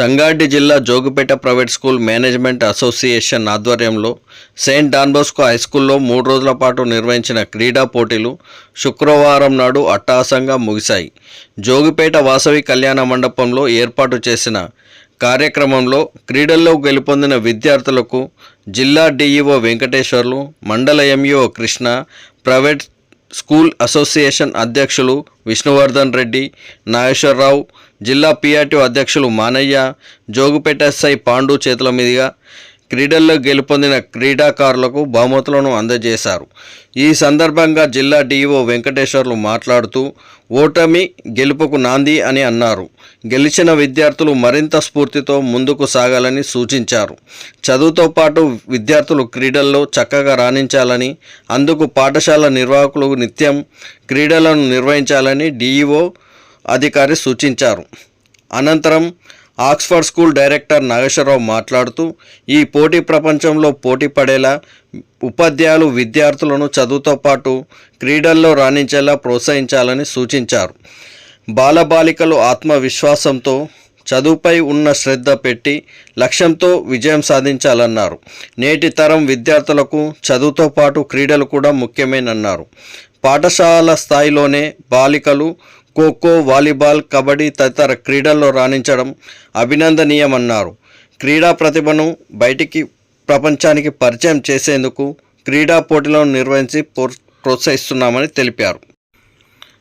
సంగారెడ్డి జిల్లా Jogipet private school management association ఆధ్వర్యంలో saint Don Bosco high స్కూల్లో మూడు రోజుల పాటు నిర్వహించిన క్రీడా పోటీలు శుక్రవారం నాడు అట్టహాసంగా ముగిశాయి. జోగిపేట వాసవి కళ్యాణ మండపంలో ఏర్పాటు చేసిన కార్యక్రమంలో క్రీడల్లో గెలుపొందిన విద్యార్థులకు జిల్లా డిఈఓ వెంకటేశ్వర్లు మండల MEO Krishna private school association అధ్యక్షులు విష్ణువర్ధన్ రెడ్డి నాగేశ్వరరావు జిల్లా పిఆర్టీ అధ్యక్షులు మానయ్య జోగుపేట ఎస్ఐ పాండు చేతుల మీదుగా క్రీడల్లో గెలుపొందిన క్రీడాకారులకు బహుమతులను అందజేశారు. ఈ సందర్భంగా జిల్లా డిఈఓ వెంకటేశ్వర్లు మాట్లాడుతూ ఓటమి గెలుపుకు నాంది అని అన్నారు. గెలిచిన విద్యార్థులు మరింత స్ఫూర్తితో ముందుకు సాగాలని సూచించారు. చదువుతో పాటు విద్యార్థులు క్రీడల్లో చక్కగా రాణించాలని అందుకు పాఠశాల నిర్వాహకులు నిత్యం క్రీడలను నిర్వహించాలని డిఈఓ అధికారి సూచించారు. అనంతరం ఆక్స్ఫర్డ్ స్కూల్ డైరెక్టర్ నాగేశ్వరరావు మాట్లాడుతూ ఈ పోటీ ప్రపంచంలో పోటీ పడేలా ఉపాధ్యాయులు విద్యార్థులను చదువుతో పాటు క్రీడల్లో రాణించేలా ప్రోత్సహించాలని సూచించారు. బాలబాలికలు ఆత్మవిశ్వాసంతో చదువుపై ఉన్న శ్రద్ధ పెట్టి లక్ష్యంతో విజయం సాధించాలన్నారు. నేటి తరం విద్యార్థులకు చదువుతో పాటు క్రీడలు కూడా ముఖ్యమేనన్నారు. పాఠశాల స్థాయిలోనే బాలికలు ఖోఖో వాలీబాల్ కబడ్డీ తదితర క్రీడల్లో రాణించడం అభినందనీయమన్నారు. క్రీడా ప్రతిభను బయటికి ప్రపంచానికి పరిచయం చేసేందుకు క్రీడా పోటీలను నిర్వహించి ప్రోత్- ప్రోత్సహిస్తున్నామని తెలిపారు.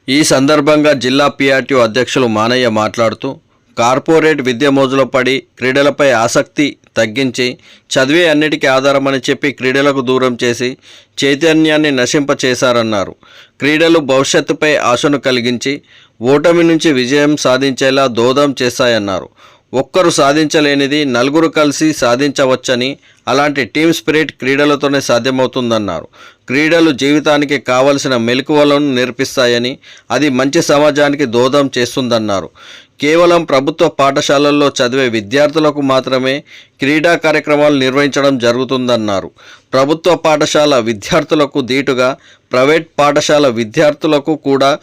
ఈ సందర్భంగా జిల్లా పిఆర్టీ అధ్యక్షులు మానయ్య మాట్లాడుతూ కార్పొరేట్ విద్య మోజులో పడి క్రీడలపై ఆసక్తి తగ్గించి చదివే అన్నిటికీ ఆధారమని చెప్పి క్రీడలకు దూరం చేసి చైతన్యాన్ని నశింపచేశారన్నారు. క్రీడలు భవిష్యత్తుపై ఆశను కలిగించి ఓటమి నుంచి విజయం సాధించేలా దోదం చేశాయన్నారు. ఒక్కరు సాధించలేనిది నలుగురు కలిసి సాధించవచ్చని అలాంటి టీమ్ స్పిరిట్ క్రీడలతోనే సాధ్యమవుతుందన్నారు. క్రీడలు జీవితానికి కావలసిన మెలకువలను నేర్పిస్తాయని అది మంచి సమాజానికి దోదం చేస్తుందన్నారు. కేవలం ప్రభుత్వ పాఠశాలల్లో చదివే విద్యార్థులకు మాత్రమే క్రీడా కార్యక్రమాలు నిర్వహించడం జరుగుతుందన్నారు. ప్రభుత్వ పాఠశాల విద్యార్థులకు దీటుగా ప్రైవేట్ పాఠశాల విద్యార్థులకు కూడా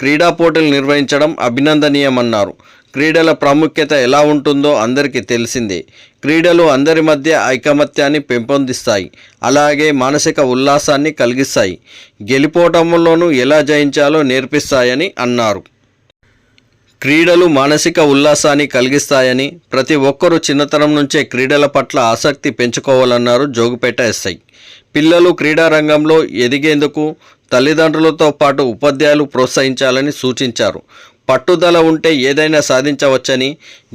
క్రీడా పోటీలు నిర్వహించడం అభినందనీయమన్నారు. క్రీడల ప్రాముఖ్యత ఎలా ఉంటుందో అందరికీ తెలిసిందే. క్రీడలు అందరి మధ్య ఐకమత్యాన్ని పెంపొందిస్తాయి. అలాగే మానసిక ఉల్లాసాన్ని కలిగిస్తాయి. గెలిపోవటంలోనూ ఎలా జయించాలో నేర్పిస్తాయని అన్నారు. క్రీడలు మానసిక ఉల్లాసాన్ని కలిగిస్తాయని ప్రతి ఒక్కరూ చిన్నతనం నుంచే క్రీడల పట్ల ఆసక్తి పెంచుకోవాలన్నారు జోగుపేట ఎస్ఐ. పిల్లలు క్రీడారంగంలో ఎదిగేందుకు తల్లిదండ్రులతో పాటు ఉపాధ్యాయులు ప్రోత్సహించాలని సూచించారు. పట్టుదల ఉంటే ఏదైనా సాధించవచ్చని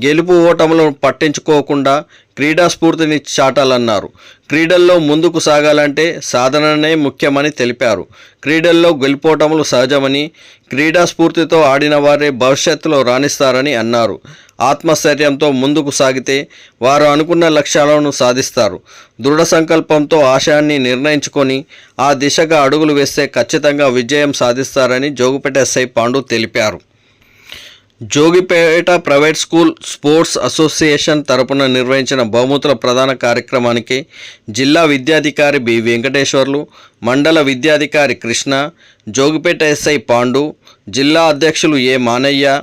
గెలుపు ఓటములను పట్టించుకోకుండా క్రీడా స్ఫూర్తిని చాటాలన్నారు. క్రీడల్లో ముందుకు సాగాలంటే సాధననే ముఖ్యమని తెలిపారు. క్రీడల్లో గెలుపోటములు సహజమని క్రీడా స్ఫూర్తితో ఆడిన వారే భవిష్యత్తులో రాణిస్తారని అన్నారు. ఆత్మస్థైర్యంతో ముందుకు సాగితే వారు అనుకున్న లక్ష్యాలను సాధిస్తారు. దృఢ సంకల్పంతో ఆశయాన్ని నిర్ణయించుకొని ఆ దిశగా అడుగులు వేస్తే ఖచ్చితంగా విజయం సాధిస్తారని జోగుపేట ఎస్ఐ పాండు తెలిపారు. Jogipet private school sports association తరపున నిర్వహించిన బహుమతుల ప్రధాన కార్యక్రమానికి జిల్లా విద్యాధికారి బి వెంకటేశ్వర్లు మండల విద్యాధికారి కృష్ణ జోగిపేట ఎస్ఐ పాండు జిల్లా అధ్యక్షులు ఏ మానయ్య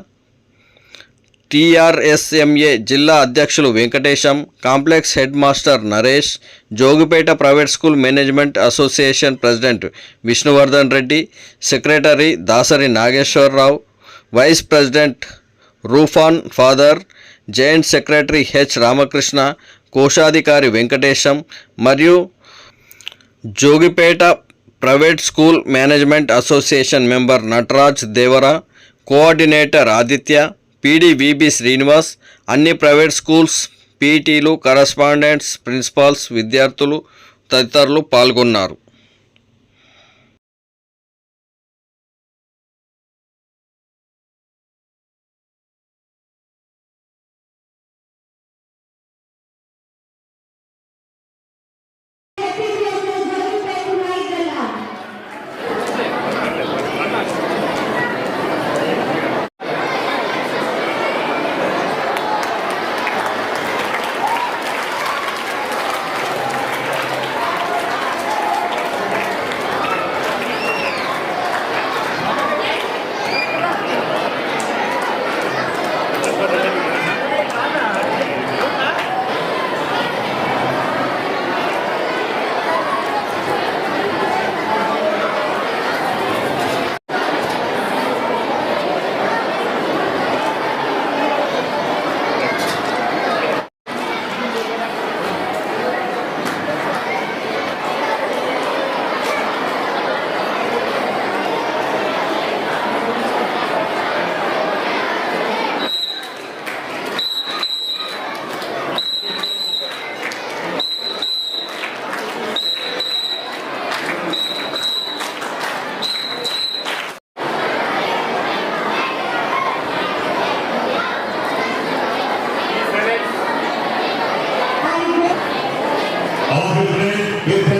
టీఆర్ఎస్ఎంఏ జిల్లా అధ్యక్షులు Venkatesham complex head master Naresh Jogipet private school management association president Vishnuvardhan Reddy secretary Dasari Nageswararao vice president రూఫాన్ father joint secretary H Ramakrishna కోశాధికారి వెంకటేశం మరియు Jogipet private school management association member Nataraj Devara coordinator Aditya PDVB Srinivas అన్ని private schools పీటీలు correspondents principals విద్యార్థులు తదితరులు పాల్గొన్నారు. Rio eu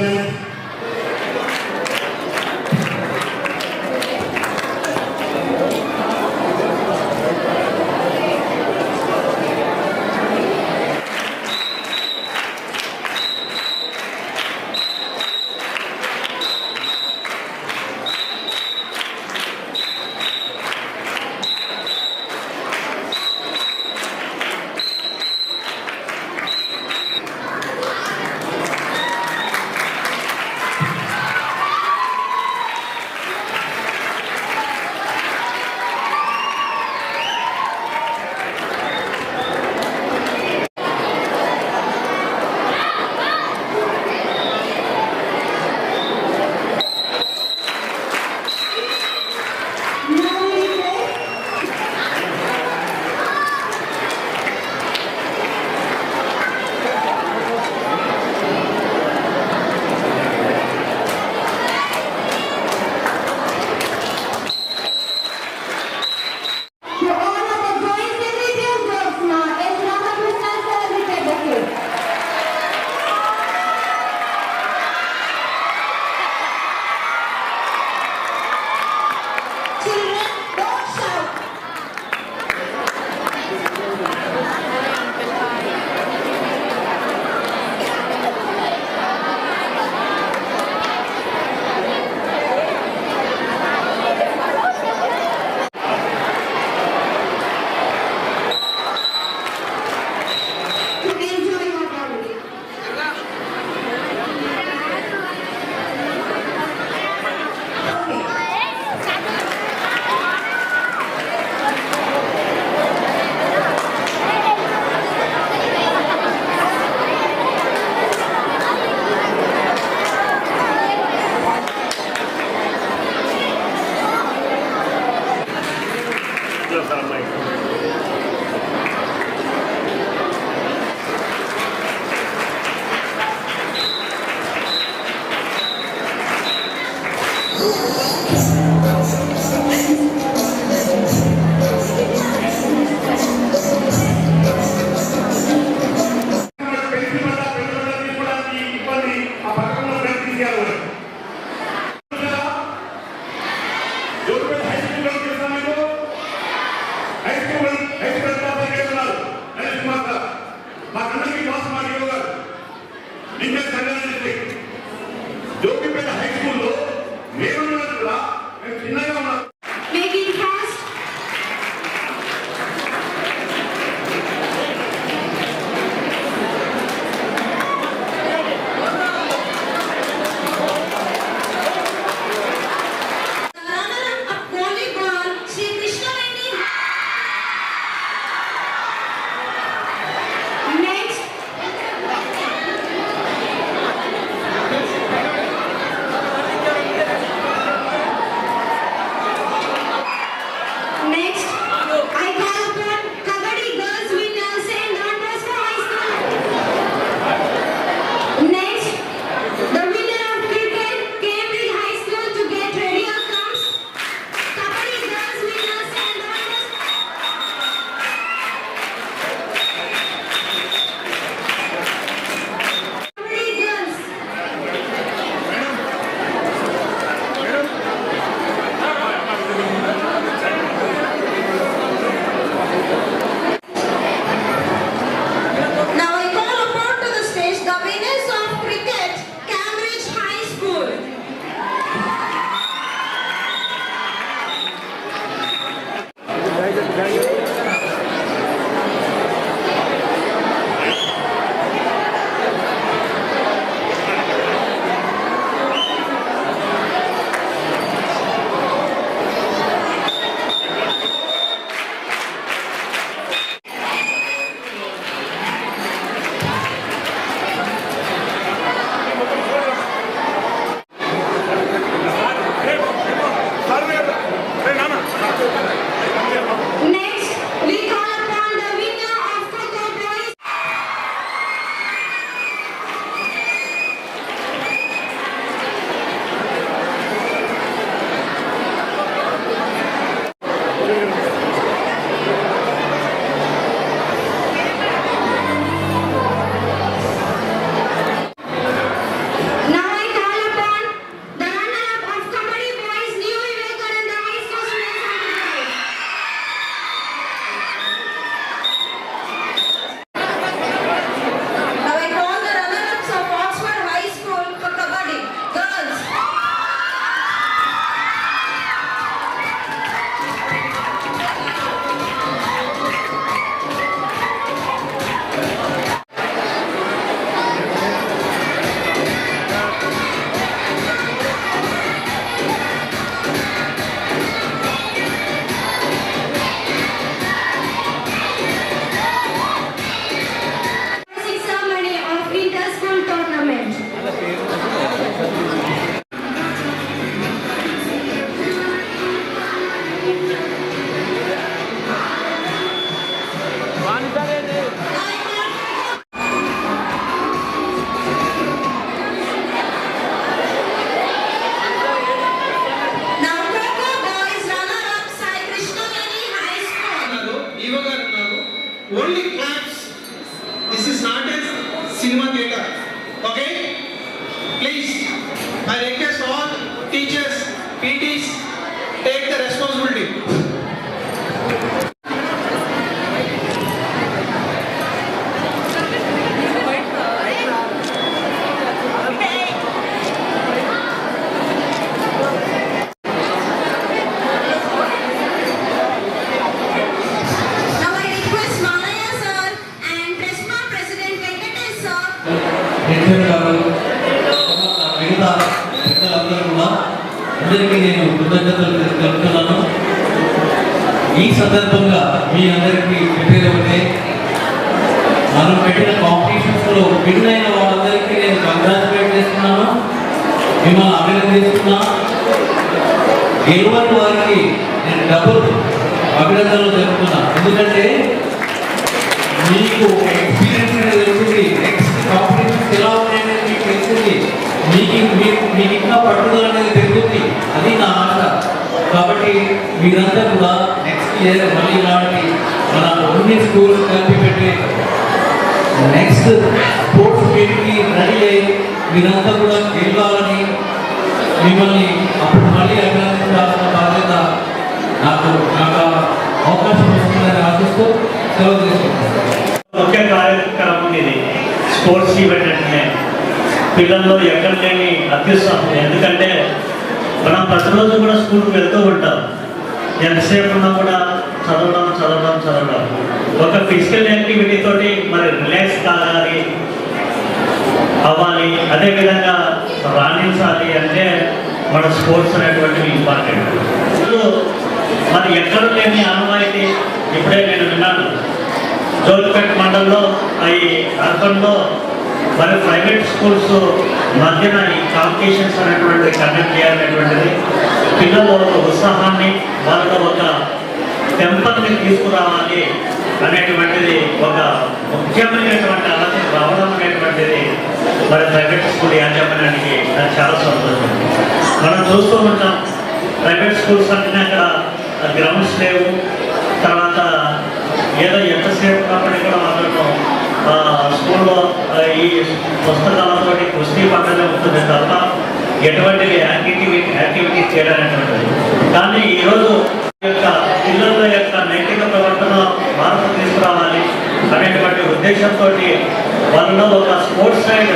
HM గారు మిగతా పెద్దలందరూ కూడా అందరికీ నేను కృతజ్ఞతలు తెలుపుతున్నాను. ఈ సందర్భంగా మీ అందరికీ చెప్పేది ఒకటే మనం పెట్టిన కాంపిటీషన్స్లో విన్ అయిన వాళ్ళందరికీ నేను కంగ్రాచులేట్ చేస్తున్నాను మిమ్మల్ని అభినందిస్తున్నా. గెలవని వారికి నేను డబుల్ అభినందనలు తెలుపుతున్నా. ఎందుకంటే మీకు ఎక్స్పీరియన్స్ అనేది తెలుస్తుంది నెక్స్ట్ కాంపిటీషన్స్ ఎలా ఉన్నాయనేది మీకు తెలుస్తుంది మీకు మీకు మీకు ఇంకా పట్టుదల అనేది పెరుగుతుంది. అది నా ఆశ. కాబట్టి మీరంతా కూడా నెక్స్ట్ ఇయర్ మళ్ళీ ఇలాంటి మన అన్ని స్కూల్స్ కలిపి పెట్టి నెక్స్ట్ స్పోర్ట్స్ మీట్కి రెడీ అయ్యి మీరంతా కూడా గెలవాలని మిమ్మల్ని అప్పుడు మళ్ళీ అభినందించాల్సిన బాధ్యత నాకు నాకు అవకాశం వస్తుందని ఆశిస్తూ సెలవు తీసుకుంటాను ముఖ్య కార్యక్రమం ఇది. స్పోర్ట్స్ ఈవెంట్ అంటే పిల్లల్లో ఎక్కడ లేని ఎందుకంటే మనం ప్రతిరోజు కూడా స్కూల్కి వెళ్తూ ఉంటాం. ఎంతసేపు ఉన్నా కూడా చదవడం చదవడం చదవడం. ఒక ఫిజికల్ యాక్టివిటీ తోటి మరి రిలాక్స్ కాగాలి అవ్వాలి. అదేవిధంగా రాణించాలి అంటే మన స్పోర్ట్స్ అనేటువంటివి ఇంపార్టెంట్. ఇప్పుడు మరి ఎక్కడ లేని ఆనవాయితీ ఇప్పుడే నేను విన్నాను. జోల్పేట్ మండలంలో అవి అర్బన్లో మరి ప్రైవేట్ స్కూల్స్ మధ్యన ఈ కాంపిటీషన్స్ అనేటువంటిది కండక్ట్ చేయాలనేటువంటిది పిల్లల ఒక ఉత్సాహాన్ని వాళ్ళలో ఒక టెంపర్ని తీసుకురావాలి అనేటువంటిది ఒక ముఖ్యమైనటువంటి ఆలోచన రావడం అనేటువంటిది మరి ప్రైవేట్ స్కూల్ యాజమాన్యానికి నాకు చాలా సంతోషం. మనం చూస్తూ ఉంటాం ప్రైవేట్ స్కూల్స్ అంటే అక్కడ గ్రౌండ్స్ లేవు తర్వాత ఏదో ఎంతసేపు స్కూల్లో ఈ పుస్తకాలతో కుస్తీ పండుగ ఉంటుంది తప్ప ఎటువంటి యాక్టివిటీ యాక్టివిటీస్ చేయడానటువంటిది కానీ ఈరోజు యొక్క పిల్లల యొక్క నైతిక ప్రవర్తన మార్పు తీసుకురావాలి అనేటువంటి ఉద్దేశంతో వాళ్ళలో ఒక స్పోర్ట్స్ సైడ్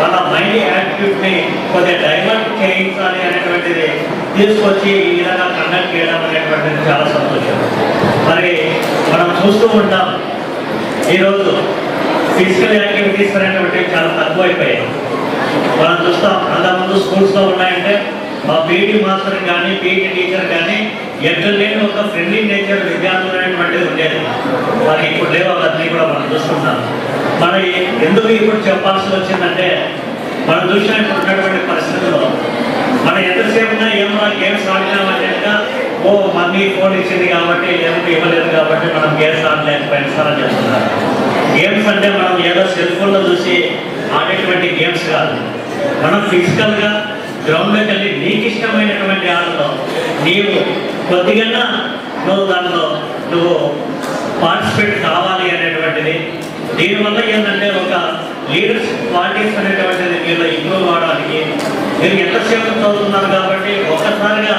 వాళ్ళ మైండ్ యాక్టివిటీని కొద్దిగా డైవర్ట్ చేయించాలి అనేటువంటిది తీసుకొచ్చి ఈ విధంగా కండక్ట్ చేయడం అనేటువంటిది చాలా సంతోషం. మరి మనం చూస్తూ ఉంటాం. ఈరోజు ఫిజికల్ యాక్టివిటీస్ అనేటువంటివి చాలా తక్కువ అయిపోయాయి మనం చూస్తాం అంతకుముందు స్కూల్స్లో ఉన్నాయంటే మా పీటీ మాస్టర్ కానీ పీటీ టీచర్ కానీ ఎక్కడ లేని ఒక ఫ్రెండ్లీ నేచర్ విద్యార్థులు అనేటువంటిది ఉండేది. మరి ఇప్పుడు లేవు అవన్నీ కూడా మనం చూస్తున్నాం మన ఎందుకు ఇప్పుడు చెప్పాల్సి వచ్చిందంటే మనం చూసిన ఉన్నటువంటి పరిస్థితుల్లో మనం ఎంతసేపు ఏమో ఏమన్నా గేమ్స్ ఆడినామంటే ఓ మమ్మీ ఫోన్ ఇచ్చింది కాబట్టి ఎందుకు ఇవ్వలేదు కాబట్టి మనం గేమ్స్ ఆడలేకపోయిన సార్ అని చెప్తున్నారు గేమ్స్ అంటే మనం ఏదో సెల్ ఫోన్లో చూసి ఆడేటువంటి గేమ్స్ కాదు. మనం ఫిజికల్గా గ్రౌండ్లోకి వెళ్ళి నీకు ఇష్టమైనటువంటి ఆటలో నీవు కొద్దిగా నువ్వు దానిలో నువ్వు పార్టిసిపేట్ కావాలి అనేటువంటిది. దీనివల్ల ఏంటంటే ఒక లీడర్స్ క్వాలిటీస్ అనేటువంటిది మీలో ఇంప్రూవ్ అవడానికి మీరు ఎంతసేపు చదువుతున్నారు కాబట్టి ఒక్కసారిగా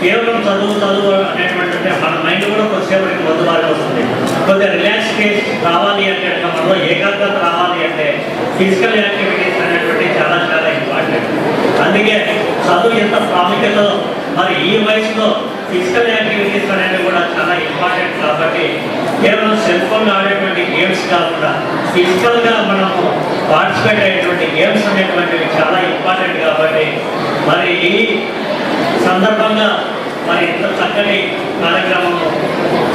కేవలం చదువు చదువు అనేటువంటి మన మైండ్ కూడా కొద్దిసేపటికి మొదలు వస్తుంది కొద్దిగా రిలాక్స్ కేస్ రావాలి అంటే మనలో ఏకాగ్రత రావాలి అంటే ఫిజికల్ యాక్టివిటీస్ అనేటువంటి చాలా చాలా ఇంపార్టెంట్ అందుకే చదువు ఎంత ప్రాముఖ్యత మరి ఈ వయసులో ఫిజికల్ యాక్టివిటీస్ అనేవి కూడా చాలా ఇంపార్టెంట్ కాబట్టి కేవలం సెల్ ఫోన్ ఆడేటువంటి గేమ్స్ కాకుండా ఫిజికల్గా మనము పార్టిసిపేట్ అయ్యేటువంటి గేమ్స్ అనేటువంటివి చాలా ఇంపార్టెంట్ కాబట్టి మరి ఈ సందర్భంగా మరి ఇంత చక్కని కార్యక్రమము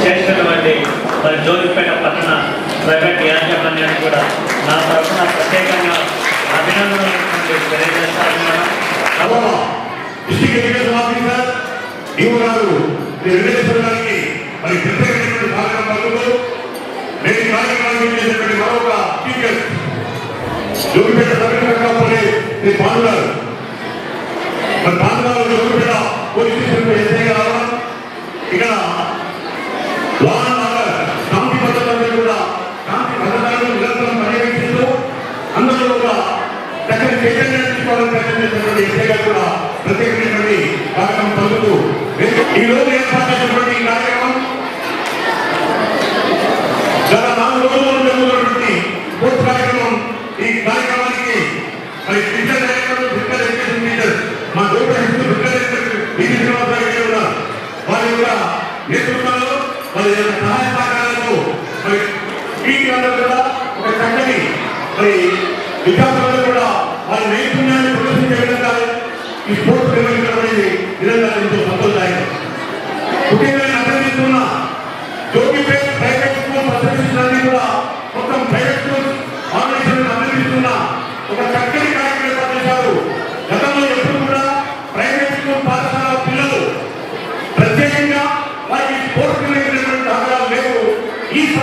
చేసినటువంటి మరి జోలిపేట పట్టణ ప్రైవేట్ యాజమాన్యానికి కూడా నా తరఫున ప్రత్యేకంగా అభినందనలు తెలియజేస్తాను మరి ప్రత్యేకమైనటువంటి కార్యక్రమం నేను ఈ చేసినటువంటి మరొక స్పీకర్ జోగిపేట మరి పాతకాలం చదువుపేట పోలీస్ స్టేషన్ ఎస్ఐ రావడం? ఇక్కడ లా అండ్ ఆర్డర్ కాంతి భద్రతలందరూ కూడా కాంతి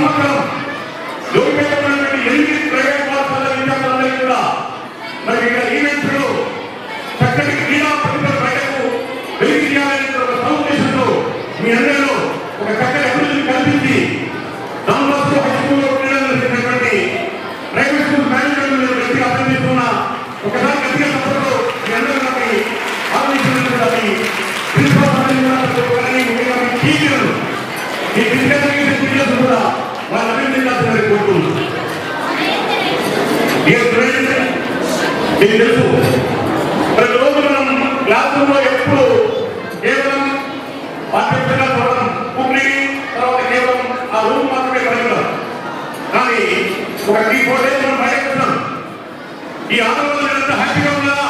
సంవత్సరం జోగిపేట ఎనిమిది ప్రైవేట్ పాఠశాల విద్యార్థులందరికీ కూడా మరి ఇక్కడ ఈవెంట్స్ చక్కటి క్రీడా ప్రతిభ బయటకు వెలికి తీయాలనే ఒక మీ అందరిలో ఒక చక్కటి అభివృద్ధిని కల్పించి దానిలో హై స్కూల్లో క్రీడలు ప్రైవేట్ స్కూల్ మేనేజ్మెంట్ వ్యక్తిగా అభినందిస్తున్న. ఒకసారి గట్టిగా మీ అందరూ నాకు ఆలోచించినటువంటి ప్రిన్సిపల్ కూడా ప్రతి కూడా వాళ్ళు అభినందించాల్సిందని కోరుతున్నాను Dear friends, మీకు తెలుసు ప్రతిరోజు మనం క్లాస్ రూమ్లో ఎప్పుడు కేవలం పాఠ్యపుస్తకాలు చదవడం బుక్ రీడింగ్ తర్వాత కేవలం ఆ రూమ్ మాత్రమే పరిమితం కానీ ఒక త్రీ ఫోర్ డేస్ మనం బయటకు వస్తున్నాం ఈ ఆందోళన ఎంత హ్యాపీగా ఉన్నారా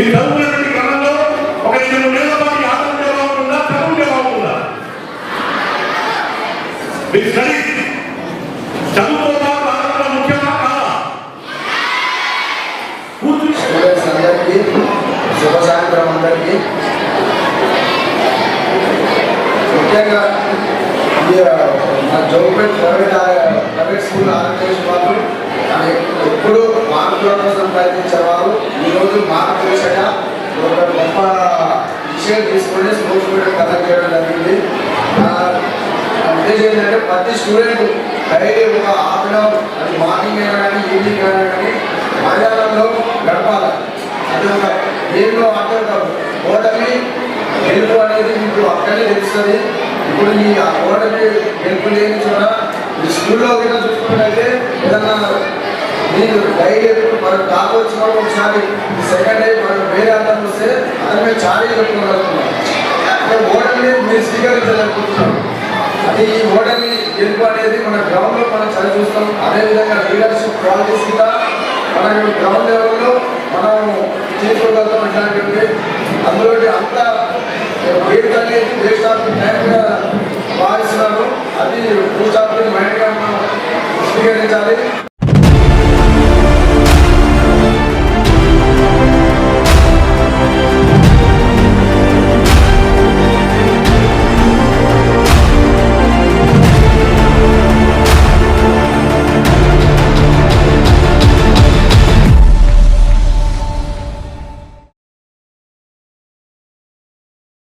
మీ చదువుకున్నటువంటి క్రమంలో ఒక రెండు మూడు నెలల పాటు ఆట ఉంటే బాగుంటుందా చదువు ఉంటే బాగుంటుందా మీ స్టడీ చదువుతో పాటు ఆట కూడా ముఖ్యమా కాదా కూర్చుని స్టూడెంట్స్ అందరికీ శుభ సాయంత్రం అందరికీ ముఖ్యంగా ఈ మా జోపేట్ ప్రైవేట్ ఆ- ప్రైవేట్ స్కూల్ ఆర్గనైజేషన్ వాళ్ళు అది ఎప్పుడు మార్కుల కోసం ప్రయత్నించేవారు. ఈరోజు మార్కు ఒక గొప్ప విషయం తీసుకొని స్పోర్ట్స్ స్టూడెంట్ కండక్ట్ చేయడం జరిగింది. ఉద్దేశం ఏంటంటే ప్రతి స్టూడెంట్ డైలీ ఒక హాఫ్ అన్ అవర్ అది మార్నింగ్ అయినా కానీ ఈవినింగ్ అయినా కానీ మైదానంలో గడపాలి. అది ఒక గేమ్లో ఆటలు ఒక ఓటమి గెలుపు అనేది మీకు అక్కడే తెలుస్తుంది. ఇప్పుడు ఈ ఓటమి గెలుపు లేని చోట ఈ స్కూల్లో కింద చూసుకున్నట్లయితే ఏదన్నా మీరు డైలీ మనం టాప్ వచ్చిన ఒకసారి సెకండ్ అయ్యి మనం వేరే అర్థం వస్తే అతను మేము చాలీ చెప్పుకోగలుగుతున్నాం అంటే మీరు స్వీకరించలేకపోతున్నాం అది ఈ ఓటమి గెలుపు అనేది మన గ్రౌండ్లో మనం చదివి చూస్తాం. అదేవిధంగా లీడర్షిప్ క్వాలిటీస్ కూడా మన గ్రౌండ్ లెవెల్లో మనం తీసుకోగలుగుతాం ఇట్లాంటివి అందులో అంత గేమ్స్ అనేది వేస్ట్ ఆఫ్ టైంగా భావిస్తున్నాను అది పూర్తి మైండ్గా మనం స్వీకరించాలి.